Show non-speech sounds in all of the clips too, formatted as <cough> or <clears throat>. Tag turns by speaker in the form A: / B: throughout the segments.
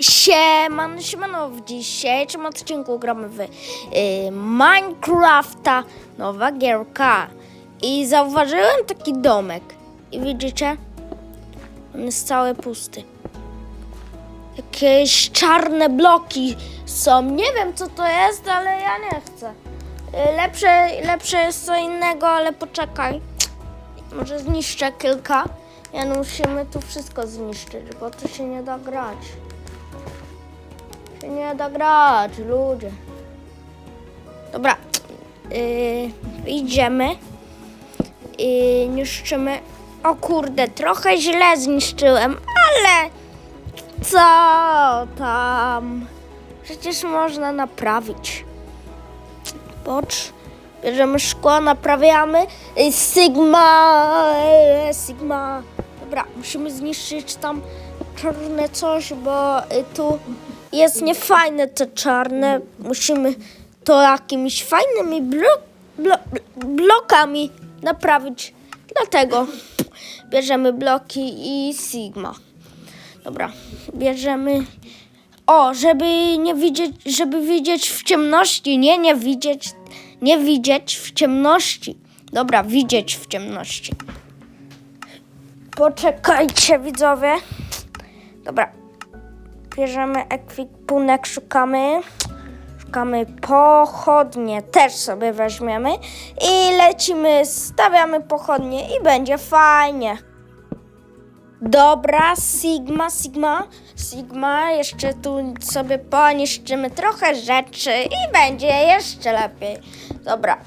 A: Siemano, siemano, w dzisiejszym odcinku gramy w y, Minecrafta, nowa gierka. I zauważyłem taki domek. I widzicie? On jest cały pusty. Jakieś czarne bloki są. Nie wiem co to jest, ale ja nie chcę. Y, lepsze, lepsze jest co innego, ale poczekaj. Może zniszczę kilka. Ja musimy tu wszystko zniszczyć, bo to się nie da grać. Się nie da grać, ludzie. Dobra. Yy, idziemy. I niszczymy. O kurde, trochę źle zniszczyłem, ale co tam? Przecież można naprawić. Pocz. Bierzemy szkło, naprawiamy. Y, Sigma, y, Sigma. Dobra, musimy zniszczyć tam czarne coś, bo y, tu jest niefajne te czarne. Musimy to jakimiś fajnymi blo, blo, blokami naprawić. Dlatego bierzemy bloki i Sigma. Dobra, bierzemy. O, żeby nie widzieć, żeby widzieć w ciemności. Nie, nie widzieć, nie widzieć w ciemności. Dobra, widzieć w ciemności. Poczekajcie, widzowie. Dobra, bierzemy ekwipunek, szukamy. Szukamy pochodnie, też sobie weźmiemy. I lecimy, stawiamy pochodnie i będzie fajnie. Dobra, Sigma, Sigma, Sigma, jeszcze tu sobie poniszczymy trochę rzeczy i będzie jeszcze lepiej. Dobra.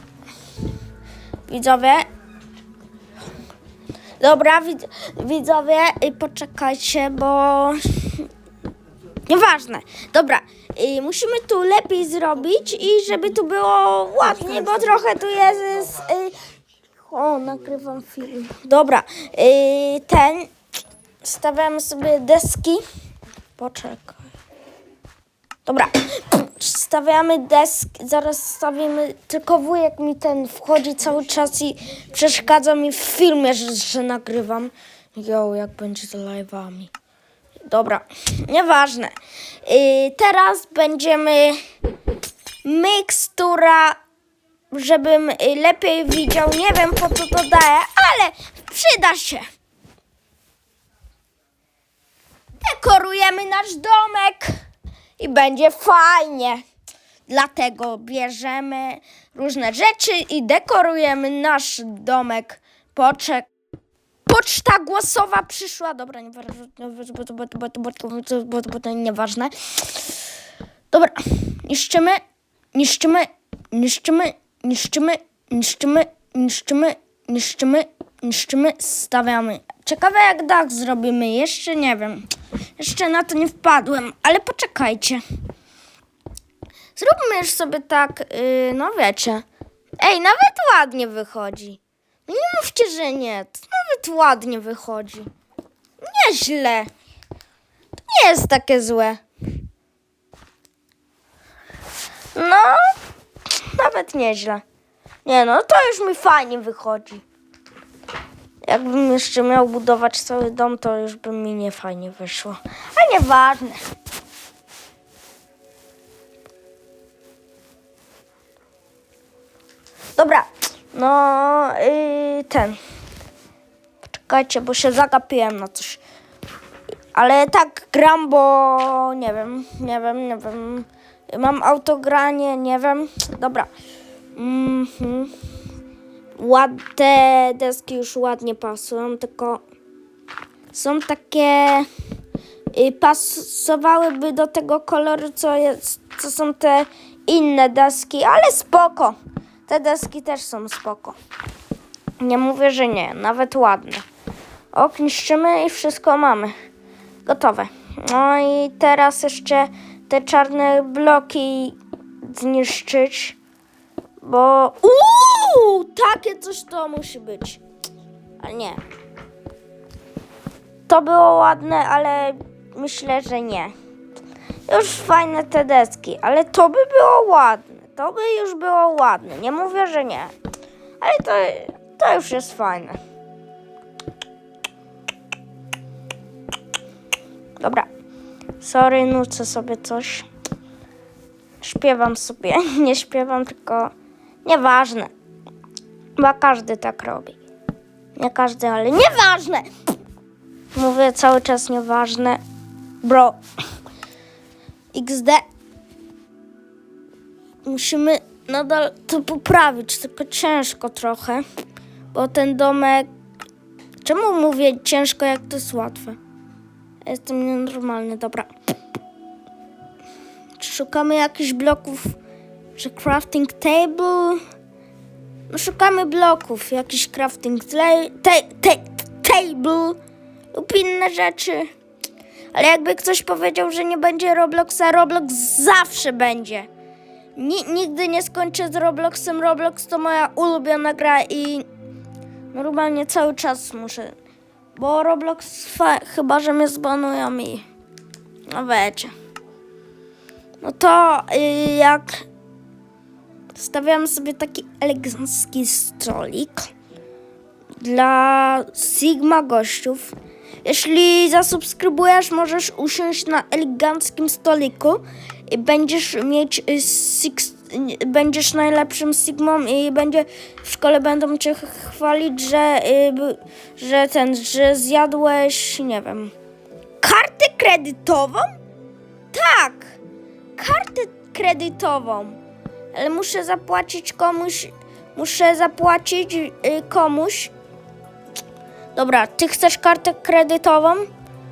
A: Widzowie. Dobra, wid widzowie, poczekajcie, bo... Nieważne. Dobra, y, musimy tu lepiej zrobić i żeby tu było ładnie, bo trochę tu jest... Y, o, nagrywam film. Dobra, y, ten... Stawiamy sobie deski. Poczekaj. Dobra. <clears throat> Stawiamy deski. Zaraz stawimy. Tylko wujek mi ten wchodzi cały czas i przeszkadza mi w filmie, że, że nagrywam. Jo, jak będzie z live'ami. Dobra, nieważne. Yy, teraz będziemy mikstura, żebym y, lepiej widział. Nie wiem po co to daje, ale przyda się. dekorujemy nasz domek i będzie fajnie. Dlatego bierzemy różne rzeczy i dekorujemy nasz domek. Poczek. Poczta głosowa przyszła. Dobra, nieważne, nieważne. Dobra, niszczymy, niszczymy, niszczymy, niszczymy, niszczymy, niszczymy, niszczymy, niszczymy, stawiamy. Ciekawe jak dach zrobimy, jeszcze nie wiem. Jeszcze na to nie wpadłem, ale poczekajcie. Zróbmy już sobie tak, yy, no wiecie. Ej, nawet ładnie wychodzi. Nie mówcie, że nie. To nawet ładnie wychodzi. Nieźle. To nie jest takie złe. No, nawet nieźle. Nie no, to już mi fajnie wychodzi. Jakbym jeszcze miał budować cały dom, to już by mi nie fajnie wyszło. A nieważne. Dobra, no yy, ten. Poczekajcie, bo się zagapiłem na coś. Ale tak gram, bo nie wiem, nie wiem, nie wiem. Mam autogranie, nie wiem. Dobra. Mhm. Ład, te deski już ładnie pasują, tylko są takie. Y, pasowałyby do tego koloru, co, jest, co są te inne deski, ale spoko. Te deski też są spoko. Nie mówię, że nie, nawet ładne. Ok, niszczymy i wszystko mamy. Gotowe. No i teraz jeszcze te czarne bloki zniszczyć. Bo. Uuu! Takie coś to musi być. Ale nie. To było ładne, ale myślę, że nie. Już fajne te deski, ale to by było ładne. To by już było ładne. Nie mówię, że nie. Ale to, to już jest fajne. Dobra. Sorry, nucę sobie coś. Śpiewam sobie. <laughs> Nie śpiewam, tylko nieważne. Chyba każdy tak robi. Nie każdy, ale nieważne! Mówię cały czas nieważne. Bro. <laughs> XD. Musimy nadal to poprawić, tylko ciężko trochę. Bo ten domek. Czemu mówię ciężko, jak to jest łatwe? Jestem nienormalny, dobra. Szukamy jakichś bloków, że crafting table? No szukamy bloków, jakiś crafting table lub inne rzeczy. Ale jakby ktoś powiedział, że nie będzie Robloxa, Roblox zawsze będzie. Ni- nigdy nie skończę z Robloxem. Roblox to moja ulubiona gra i normalnie cały czas muszę. Bo Roblox chyba, że mnie zbanują i... No wiecie. No to y, jak stawiam sobie taki elegancki stolik dla Sigma gościów. Jeśli zasubskrybujesz, możesz usiąść na eleganckim stoliku będziesz mieć y, six, będziesz najlepszym Sigmą i będzie w szkole będą cię ch- chwalić, że, y, że ten, że zjadłeś, nie wiem, kartę kredytową? Tak, kartę kredytową, ale muszę zapłacić komuś, muszę zapłacić y, komuś. Dobra, ty chcesz kartę kredytową?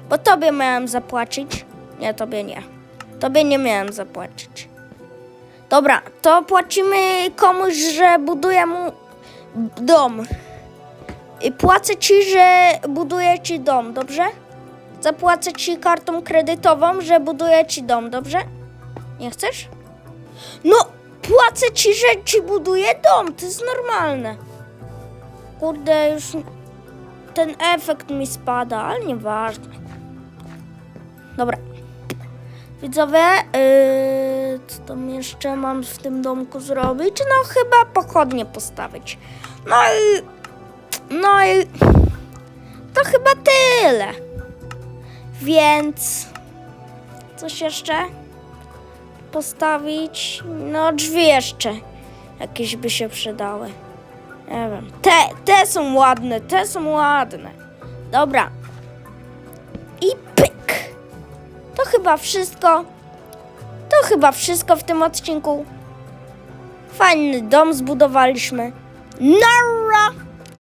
A: Bo tobie miałem zapłacić. Nie, tobie nie. Tobie nie miałem zapłacić. Dobra, to płacimy komuś, że buduje mu dom. I płacę ci, że buduję ci dom, dobrze? Zapłacę ci kartą kredytową, że buduję ci dom, dobrze? Nie chcesz? No, płacę ci, że ci buduję dom, to jest normalne. Kurde, już ten efekt mi spada, ale nieważne. Dobra. Widzowie, yy, co tam jeszcze mam w tym domku zrobić? No chyba pochodnie postawić. No i... No i... To chyba tyle. Więc... Coś jeszcze? Postawić? No drzwi jeszcze. Jakieś by się przydały. Nie wiem. Te, te są ładne, te są ładne. Dobra. I pyk. To chyba wszystko. To chyba wszystko w tym odcinku. Fajny dom zbudowaliśmy. Nara!